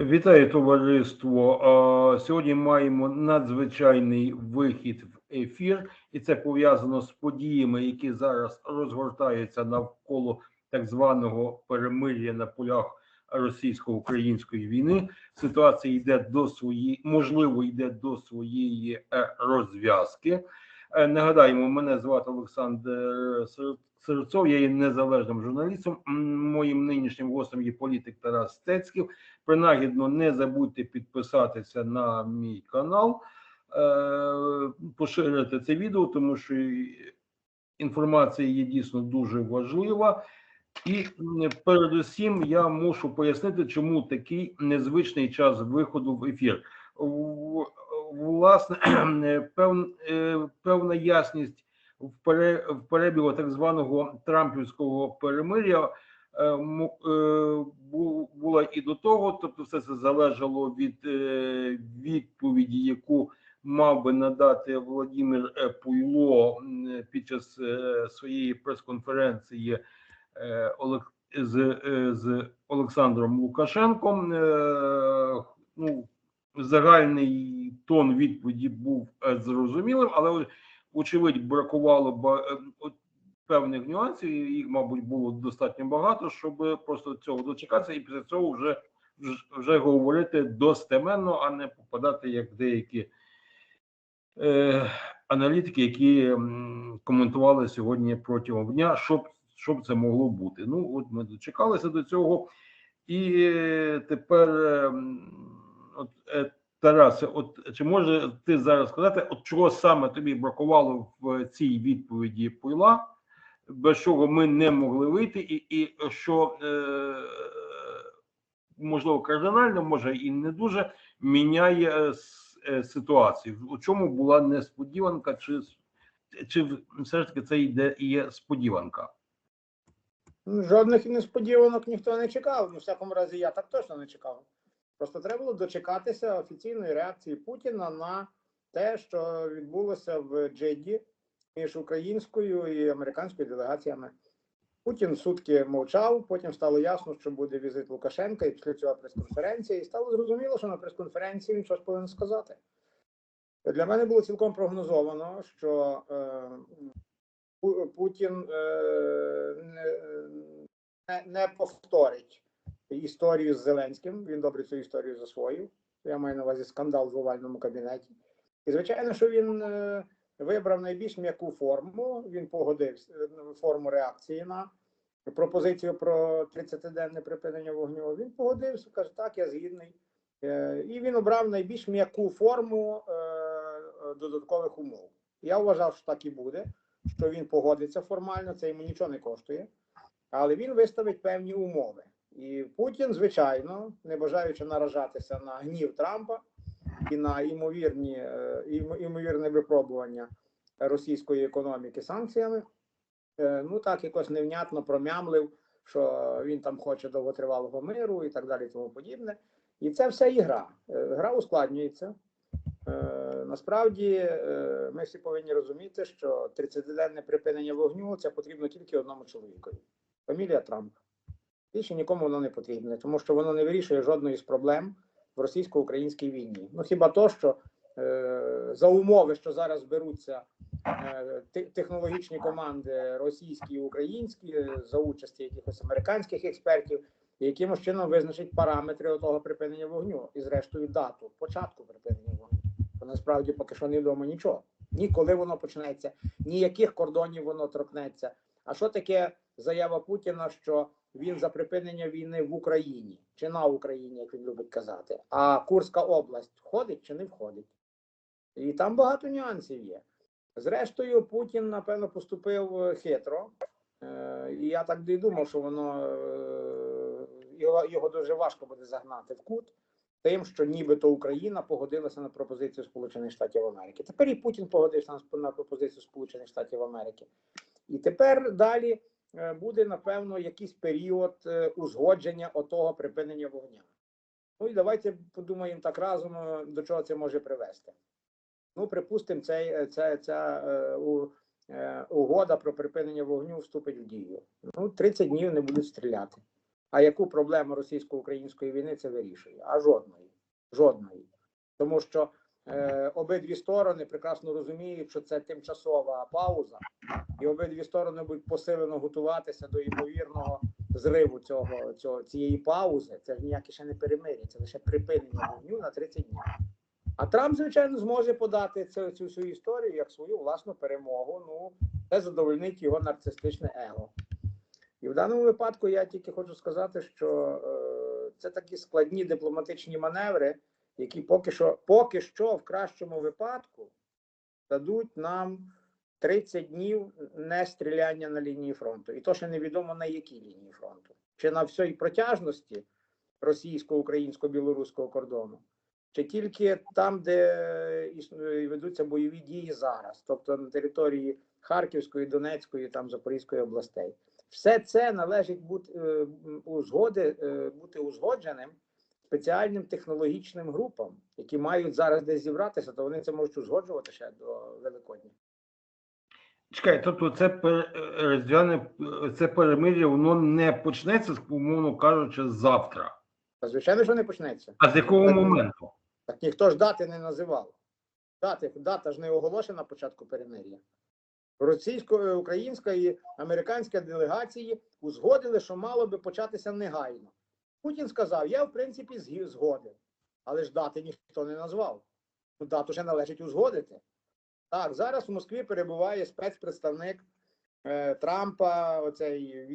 Вітаю товариство. Сьогодні маємо надзвичайний вихід в ефір, і це пов'язано з подіями, які зараз розгортаються навколо так званого перемир'я на полях російсько-української війни. Ситуація йде до своєї, можливо, йде до своєї е, розв'язки. Е, Нагадаємо, мене звати Олександр Сер- Серцов, я є незалежним журналістом. Моїм нинішнім гостем є політик Тарас Стецьків. Принагідно, не забудьте підписатися на мій канал, е, поширити це відео, тому що інформація є дійсно дуже важлива. І передусім я мушу пояснити, чому такий незвичний час виходу в ефір. Власне, е, певна ясність в, пере, в перебігу так званого Трампівського перемир'я е, е, бу- була і до того, тобто все це залежало від відповіді, яку мав би надати Володимир Пуйло під час своєї прес-конференції з, з Олександром Лукашенком. Ну, загальний тон відповіді був е, зрозумілим, але очевидь бракувало е, певних нюансів. Їх, мабуть, було достатньо багато, щоб просто цього дочекатися, і після цього вже вже- говорити достеменно, а не попадати як деякі е, аналітики, які коментували сьогодні протягом дня, щоб, щоб це могло бути. Ну, от ми дочекалися до цього, і е, тепер, е, от, Тарасе, от чи може ти зараз сказати, от чого саме тобі бракувало в цій відповіді Пойла, без чого ми не могли вийти, і, і що е, можливо кардинально, може і не дуже міняє е, е, ситуацію. У чому була несподіванка, чи, чи все ж таки це йде є сподіванка? Ну, Жодних несподіванок ніхто не чекав. Ну, всякому разі, я так точно не чекав. Просто треба було дочекатися офіційної реакції Путіна на те, що відбулося в Джеді між українською і американською делегаціями. Путін сутки мовчав, потім стало ясно, що буде візит Лукашенка, і після цього прес-конференція, і стало зрозуміло, що на прес-конференції він щось повинен сказати. Для мене було цілком прогнозовано, що е, Путін е, не, не, повторить історію з Зеленським. Він добре цю історію засвоїв. Я маю на увазі скандал в овальному кабінеті. І звичайно, що він е, вибрав найбільш м'яку форму. Він погодився е, форму реакції на пропозицію про 30-денне припинення вогню. Він погодився, каже, так, я згідний. Е, І він обрав найбільш м'яку форму додаткових умов. Я вважав, що так і буде що він погодиться формально, це йому нічого не коштує, але він виставить певні умови. І Путін, звичайно, не бажаючи наражатися на гнів Трампа і на імовірні, е, імовірне випробування російської економіки санкціями, е, ну так якось невнятно промямлив, що він там хоче довготривалого миру і так далі, тому подібне. І це все ігра. Е, Гра ускладнюється. Насправді ми всі повинні розуміти, що 30-денне припинення вогню це потрібно тільки одному чоловікові. Фамілія Трамп. Більше нікому воно не потрібне, тому що воно не вирішує жодної з проблем в російсько-українській війні. Ну хіба то, що е, за умови, що зараз беруться е, технологічні команди російські і українські е, за участі якихось американських експертів, якимось чином визначить параметри того припинення вогню і, зрештою, дату початку припинення вогню. Бо насправді поки що не відомо нічого. Ні коли воно почнеться, ні яких кордонів воно торкнеться. А що таке заява Путіна, що він за припинення війни в Україні чи на Україні, як він любить казати? А Курська область входить чи не входить? І там багато нюансів є. Зрештою, Путін, напевно, поступив е, хитро. Е, І я так і думав, що воно е, його, його дуже важко буде загнати в кут тим, що нібито Україна погодилася на пропозицію Сполучених Штатів Америки. Тепер і Путін погодився на пропозицію Сполучених Штатів Америки. І тепер далі буде, напевно, якийсь період е, узгодження отого припинення вогня. Ну і давайте подумаємо так разом, е, до чого це може привести. Ну, припустимо, е, ця, ця е, е, угода про припинення вогню вступить в дію. Ну, 30 днів не будуть стріляти. А яку проблему російсько-української війни це вирішує? А жодної. Жодної. Тому що е, обидві сторони прекрасно розуміють, що це тимчасова пауза, і обидві сторони будуть посилено готуватися до ймовірного зриву цього, цього цієї паузи. Це ж ніяке ще не перемир'я, це лише припинення вогню на 30 днів. А Трамп, звичайно, зможе подати цю, цю всю історію як свою власну перемогу. Ну, це задовольнить його нарцистичне его. І в даному випадку я тільки хочу сказати, що е, це такі складні дипломатичні маневри, які поки що, поки що в кращому випадку дадуть нам 30 днів не стріляння на лінії фронту. І то ще невідомо на якій лінії фронту. Чи на всій протяжності російсько-українсько-білоруського кордону, чи тільки там, де ведуться бойові дії зараз, тобто на території Харківської, Донецької, там Запорізької областей. Все це належить бути е, узгоди, е, бути узгодженим спеціальним технологічним групам, які мають зараз десь зібратися, то вони це можуть узгоджувати ще до Великодня. Чекай, тобто це е, різдвяне е, це перемир'я, воно не почнеться, умовно кажучи, завтра. Та звичайно, що не почнеться. А з якого Так, моменту? Так ніхто ж дати не називав. Дати, дата ж не оголошена на початку перемир'я. Російсько-українська і американська делегації узгодили, що мало би початися негайно. Путін сказав: я в принципі згоден, але ж дати ніхто не назвав. Ну, дату ще належить узгодити. Так, зараз в Москві перебуває спецпредставник е, Трампа, оцей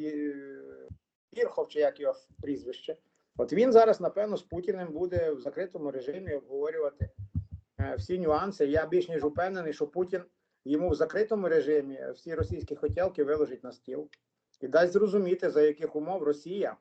Вірхов, чи як його прізвище. От він зараз, напевно, з Путіним буде в закритому режимі обговорювати е, всі нюанси. Я більш ніж упевнений, що Путін йому в закритому режимі всі російські хотілки виложить на стіл і дасть зрозуміти, за яких умов Росія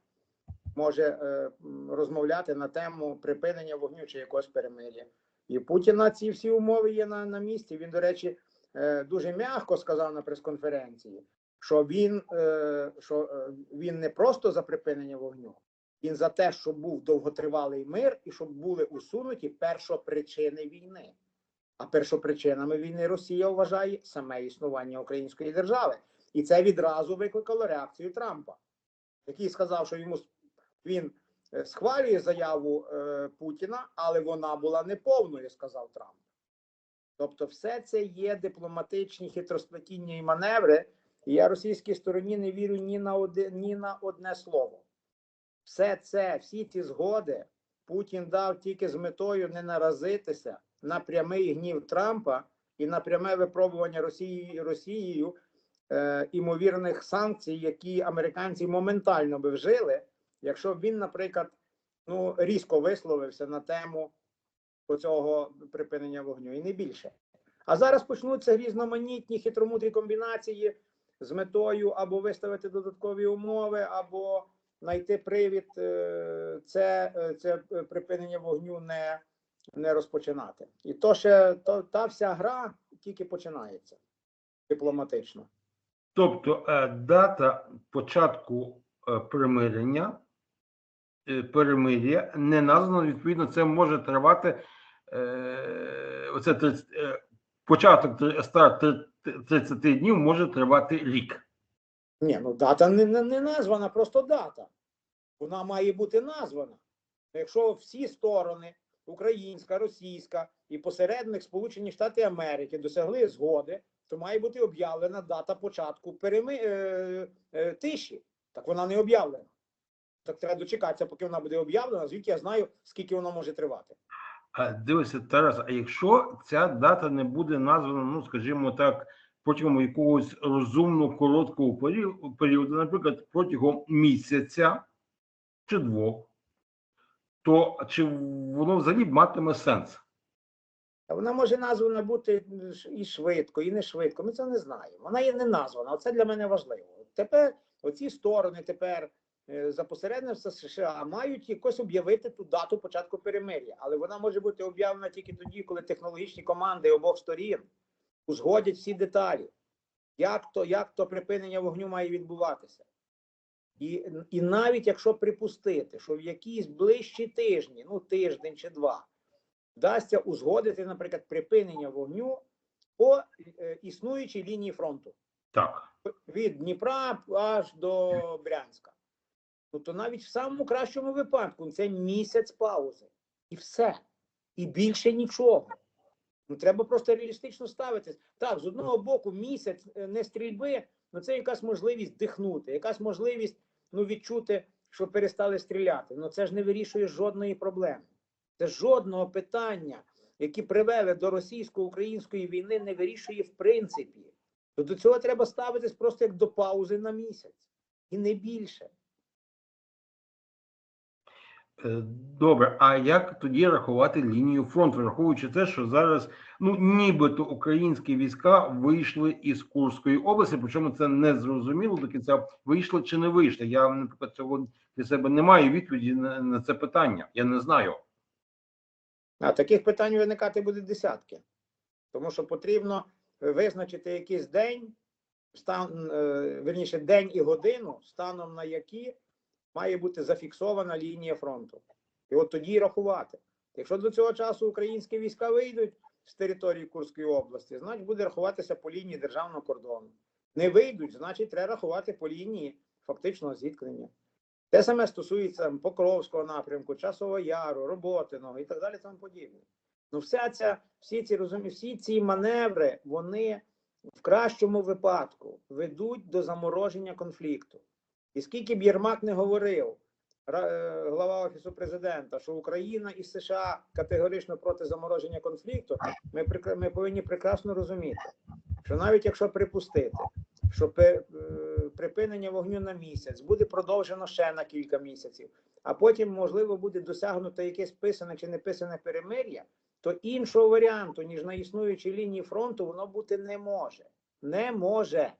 може е, розмовляти на тему припинення вогню чи якогось перемир'я. І Путіна ці всі умови є на, на місці. Він, до речі, е, дуже м'яко сказав на прес-конференції, що він, е, що він не просто за припинення вогню, він за те, щоб був довготривалий мир і щоб були усунуті першопричини війни. А першопричинами війни Росія вважає саме існування української держави. І це відразу викликало реакцію Трампа, який сказав, що йому він е, схвалює заяву е, Путіна, але вона була неповною, сказав Трамп. Тобто, все це є дипломатичні хитросплетіння і маневри. І я російській стороні не вірю ні на одне, ні на одне слово. Все це, всі ці згоди Путін дав тільки з метою не наразитися на прямий гнів Трампа і на пряме випробування Росії Росією е, імовірних санкцій, які американці моментально би вжили, якщо він, наприклад, ну різко висловився на тему цього припинення вогню, і не більше. А зараз почнуться різноманітні хитромудрі комбінації з метою або виставити додаткові умови, або знайти привід е, це, е, це припинення вогню не, не розпочинати. І то ще то, та вся гра тільки починається дипломатично. Тобто е, дата початку примирення, перемир'я не названо, відповідно, це може тривати е, оце 30, е, початок старт 30 днів може тривати рік. Ні, ну дата не, не, названа, просто дата. Вона має бути названа. Якщо всі сторони, українська, російська і посередник Сполучені Штати Америки досягли згоди, то має бути об'явлена дата початку переми... е, е, тиші. Так вона не об'явлена. Так треба дочекатися, поки вона буде об'явлена, звідки я знаю, скільки вона може тривати. А дивися, Тарас, а якщо ця дата не буде названа, ну скажімо так, протягом якогось розумно короткого періоду, наприклад, протягом місяця чи двох, то чи воно взагалі матиме сенс? Вона може названа бути і швидко, і не швидко. Ми це не знаємо. Вона є не названа. Оце для мене важливо. Тепер оці сторони тепер за посередництва США мають якось об'явити ту дату початку перемир'я, але вона може бути об'явлена тільки тоді, коли технологічні команди обох сторін узгодять всі деталі, як то, як то припинення вогню має відбуватися. І, і навіть якщо припустити, що в якісь ближчі тижні, ну тиждень чи два, вдасться узгодити, наприклад, припинення вогню по е, існуючій лінії фронту Так. від Дніпра аж до Брянська. Ну то навіть в самому кращому випадку це місяць паузи. І все. І більше нічого. Ну, треба просто реалістично ставитись. Так, з одного боку, місяць е, не стрільби, ну це якась можливість дихнути, якась можливість ну, відчути, що перестали стріляти. Ну це ж не вирішує жодної проблеми. Це жодного питання, які привели до російсько-української війни, не вирішує в принципі. То до цього треба ставитись просто як до паузи на місяць. І не більше. Е, Добре, а як тоді рахувати лінію фронту, враховуючи те, що зараз ну нібито українські війська вийшли із Курської області, причому це не зрозуміло до кінця, вийшли чи не вийшли. Я наприклад цього для себе не маю відповіді на, на це питання. Я не знаю. А таких питань виникати буде десятки. Тому що потрібно визначити якийсь день, стан, е, верніше, день і годину, станом на які має бути зафіксована лінія фронту. І от тоді рахувати. Якщо до цього часу українські війська вийдуть з території Курської області, значить буде рахуватися по лінії державного кордону. Не вийдуть, значить, треба рахувати по лінії фактичного зіткнення. Те саме стосується Покровського напрямку, Часового Яру, Роботиного і так далі. Тому подібне. Ну, вся ця, всі ці розумі, всі ці маневри, вони в кращому випадку ведуть до замороження конфлікту. І скільки б Єрмак не говорив, е, глава офісу президента, що Україна і США категорично проти замороження конфлікту, ми ми повинні прекрасно розуміти, що навіть якщо припустити, що е, припинення вогню на місяць буде продовжено ще на кілька місяців, а потім, можливо, буде досягнуто якесь писане чи не писане перемир'я, то іншого варіанту, ніж на існуючій лінії фронту, воно бути не може. Не може.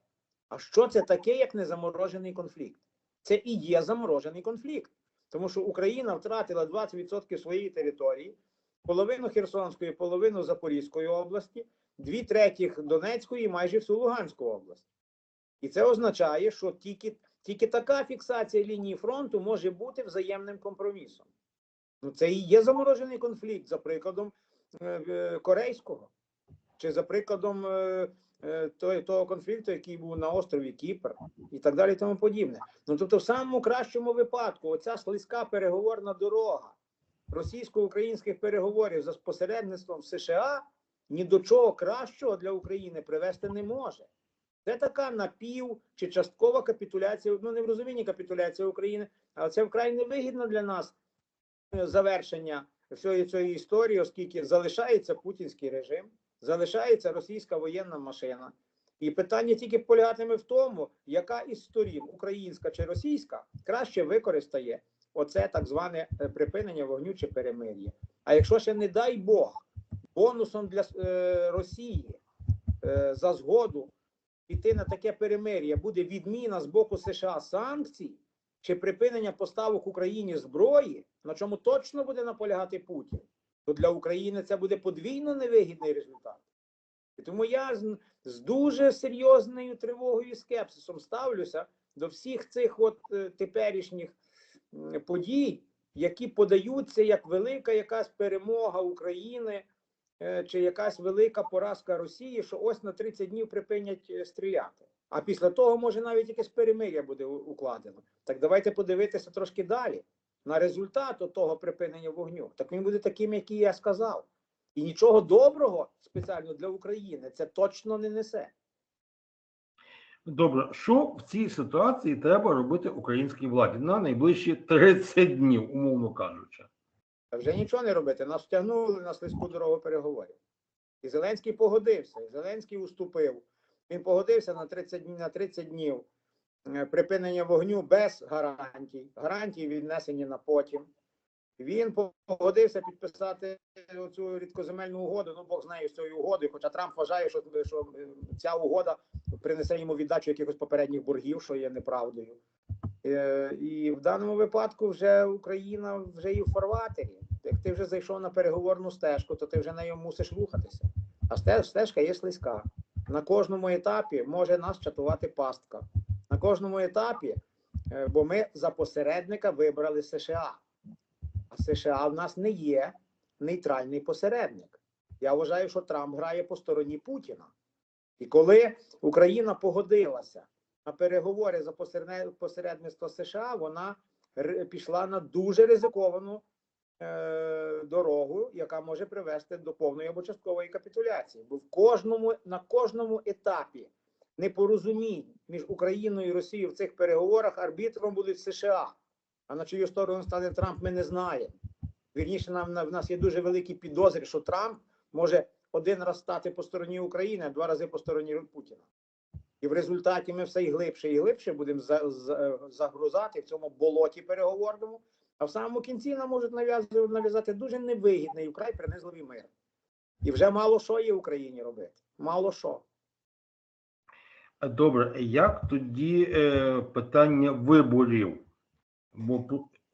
А що це таке, як незаморожений конфлікт? Це і є заморожений конфлікт. Тому що Україна втратила 20% своєї території, половину Херсонської, половину Запорізької області, дві третіх Донецької і майже всю Луганську область. І це означає, що тільки, тільки така фіксація лінії фронту може бути взаємним компромісом. Ну, це і є заморожений конфлікт, за прикладом е, е, корейського, чи за прикладом е, е, того конфлікту, який був на острові Кіпр, і так далі, і тому подібне. Ну тобто, в самому кращому випадку, оця слизька переговорна дорога російсько-українських переговорів за посередництвом США ні до чого кращого для України привести не може. Це така напів чи часткова капітуляція, ну не в розумінні капітуляція України, але це вкрай невигідно для нас е, завершення всієї цієї історії, оскільки залишається путінський режим, залишається російська воєнна машина. І питання тільки полягатиме в тому, яка із сторін, українська чи російська, краще використає оце так зване е, припинення вогню чи перемир'я. А якщо ще не дай Бог, бонусом для е, Росії е, за згоду піти на таке перемир'я буде відміна з боку США санкцій чи припинення поставок Україні зброї, на чому точно буде наполягати Путін, то для України це буде подвійно невигідний результат. І тому я з, з дуже серйозною тривогою і скепсисом ставлюся до всіх цих от е, теперішніх подій, які подаються як велика якась перемога України е, чи якась велика поразка Росії, що ось на 30 днів припинять е, стріляти. А після того може навіть якесь перемир'я буде укладено. Так давайте подивитися трошки далі на результат того припинення вогню. Так він буде таким, який я сказав. І нічого доброго спеціально для України це точно не несе. Добре, що в цій ситуації треба робити українській владі на найближчі 30 днів, умовно кажучи? Та вже нічого не робити. Нас втягнули на слизьку дорогу переговорів. І Зеленський погодився. І Зеленський уступив. Він погодився на 30 днів на 30 днів припинення вогню без гарантій. Гарантії віднесені на потім. Він погодився підписати цю рідкоземельну угоду. Ну, Бог знає з цією угодою. Хоча Трамп вважає, що, що е, ця угода принесе йому віддачу якихось попередніх боргів, що є неправдою. Е, І в даному випадку вже Україна вже і в фарватері. Як ти вже зайшов на переговорну стежку, то ти вже нею мусиш рухатися. А стежка є слизька. На кожному етапі може нас чатувати пастка. Кожному етапі, е, бо ми за посередника вибрали США. А США в нас не є нейтральний посередник. Я вважаю, що Трамп грає по стороні Путіна. І коли Україна погодилася на переговори за посередництво США, вона пішла на дуже ризиковану е, дорогу, яка може привести до повної або часткової капітуляції. Бо в кожному на кожному етапі непорозумінь між Україною і Росією в цих переговорах арбітром будуть США. А на чию сторону стане Трамп, ми не знаємо. Вірніше, нам в нас є дуже великі підозри, що Трамп може один раз стати по стороні України, а два рази по стороні Путіна. І в результаті ми все і глибше і глибше будемо за, за, загрузати в цьому болоті переговорному, а в самому кінці нам можуть нав'язати дуже невигідний вкрай принизливий мир. І вже мало що є Україні робити. Мало що. Добре, як тоді е, питання виборів? Бо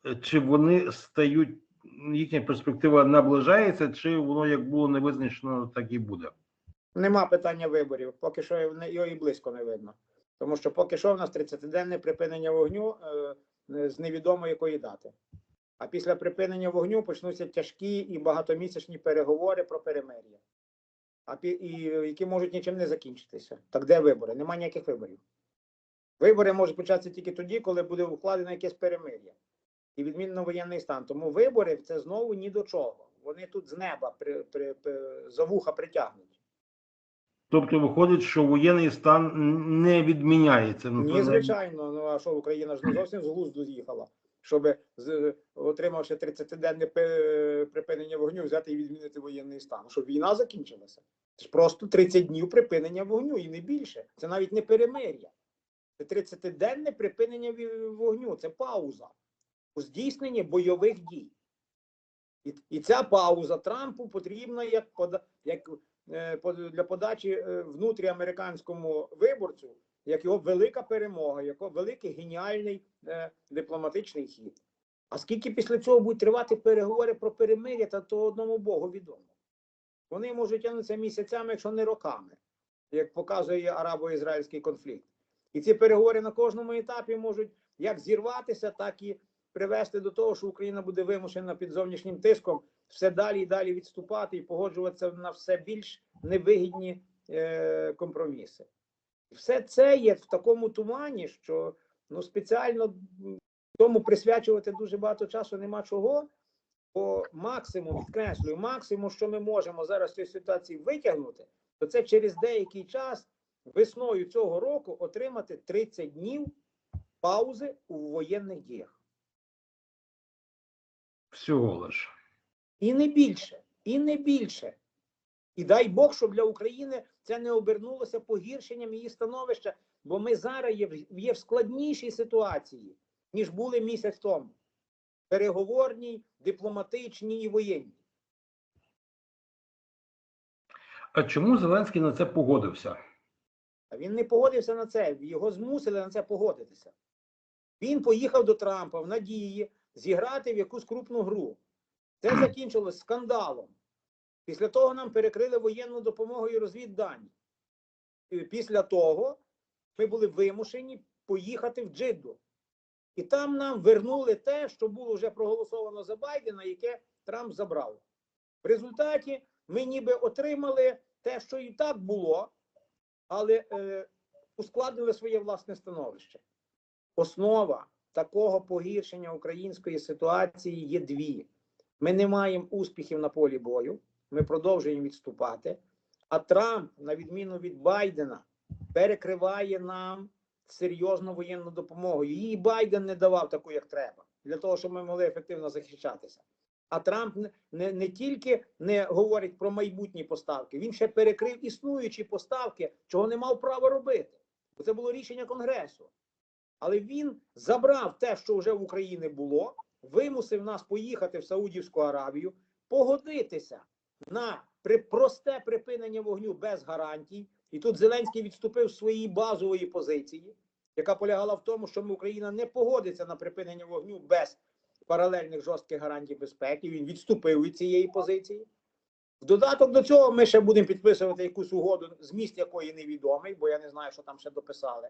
е, чи вони стають, їхня перспектива наближається, чи воно як було не визначено, так і буде? Нема питання виборів, поки що його і близько не видно. Тому що поки що в нас 30-денне припинення вогню е, е, з невідомо якої дати. А після припинення вогню почнуться тяжкі і багатомісячні переговори про перемир'я, а пі, і, які можуть нічим не закінчитися. Так де вибори? Нема ніяких виборів. Вибори можуть початися тільки тоді, коли буде укладено якесь перемир'я і відмінно воєнний стан. Тому вибори це знову ні до чого. Вони тут з неба при, при, при, за вуха притягнуть. Тобто виходить, що воєнний стан не відміняється. Ну, Ні, звичайно. Ну а що Україна ж не зовсім з глузду з'їхала, щоб отримавши 30-денне припинення вогню, взяти і відмінити воєнний стан, щоб війна закінчилася. Це ж просто 30 днів припинення вогню і не більше. Це навіть не перемир'я. Це 30-денне припинення вогню. Це пауза у здійсненні бойових дій. І, і ця пауза Трампу потрібна як, як е, для подачі е, внутріамериканському виборцю як його велика перемога, як його великий геніальний е, дипломатичний хід. А скільки після цього будуть тривати переговори про перемир'я, та то одному Богу відомо. Вони можуть тягнутися місяцями, якщо не роками, як показує арабо-ізраїльський конфлікт. І ці переговори на кожному етапі можуть як зірватися, так і привести до того, що Україна буде вимушена під зовнішнім тиском все далі і далі відступати і погоджуватися на все більш невигідні е, компроміси. Все це є в такому тумані, що ну спеціально тому присвячувати дуже багато часу нема чого. Бо максимум, підкреслюю, максимум, що ми можемо зараз з цієї ситуації витягнути, то це через деякий час весною цього року отримати 30 днів паузи у воєнних діях. Всього лиш. І не більше, і не більше. І дай Бог, щоб для України це не обернулося погіршенням її становища, бо ми зараз є, в- є в складнішій ситуації, ніж були місяць тому. Переговорній, дипломатичній і воєнній. А чому Зеленський на це погодився? А він не погодився на це, його змусили на це погодитися. Він поїхав до Трампа в надії зіграти в якусь крупну гру. Це закінчилось скандалом. Після того нам перекрили воєнну допомогу і розвіддані. Після того ми були вимушені поїхати в Джидду. І там нам вернули те, що було вже проголосовано за Байдена, яке Трамп забрав. В результаті ми ніби отримали те, що і так було, але е, ускладнили своє власне становище. Основа такого погіршення української ситуації є дві: ми не маємо успіхів на полі бою, ми продовжуємо відступати. А Трамп, на відміну від Байдена, перекриває нам серйозну воєнну допомогу. Її Байден не давав таку, як треба, для того, щоб ми могли ефективно захищатися. А Трамп не, не, не тільки не говорить про майбутні поставки, він ще перекрив існуючі поставки, чого не мав права робити. Бо це було рішення Конгресу. Але він забрав те, що вже в Україні було, вимусив нас поїхати в Саудівську Аравію, погодитися на просте припинення вогню без гарантій. І тут Зеленський відступив своєї базової позиції, яка полягала в тому, що Україна не погодиться на припинення вогню без паралельних жорстких гарантій безпеки. Він відступив від цієї позиції. В додаток до цього ми ще будемо підписувати якусь угоду, зміст якої невідомий, бо я не знаю, що там ще дописали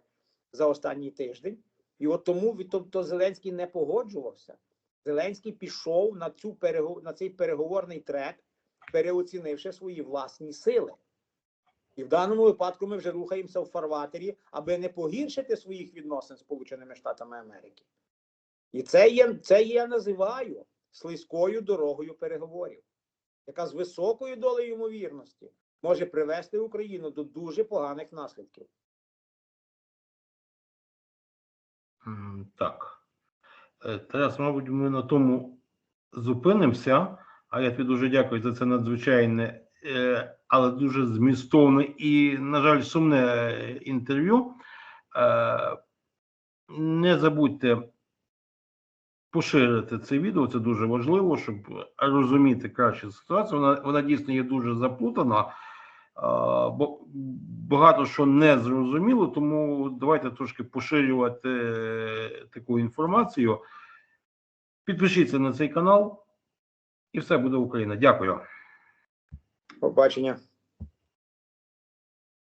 за останній тиждень. І от тому тобто Зеленський не погоджувався. Зеленський пішов на цю перего- на цей переговорний трек, переоцінивши свої власні сили. І в даному випадку ми вже рухаємося в фарватері, аби не погіршити своїх відносин з Сполученими Штатами Америки. І це є, це я називаю слизькою дорогою переговорів, яка з високою долею ймовірності може привести Україну до дуже поганих наслідків. Так. Е, Тарас, мабуть, ми на тому зупинимося. А я тобі дуже дякую за це надзвичайне, е, але дуже змістовне і, на жаль, сумне е, інтерв'ю. Е, Не забудьте поширити це відео, це дуже важливо, щоб розуміти краще ситуацію. Вона, вона дійсно є дуже заплутана. Бо багато що не зрозуміло, тому давайте трошки поширювати таку інформацію. Підпишіться на цей канал, і все буде Україна. Дякую. Побачення.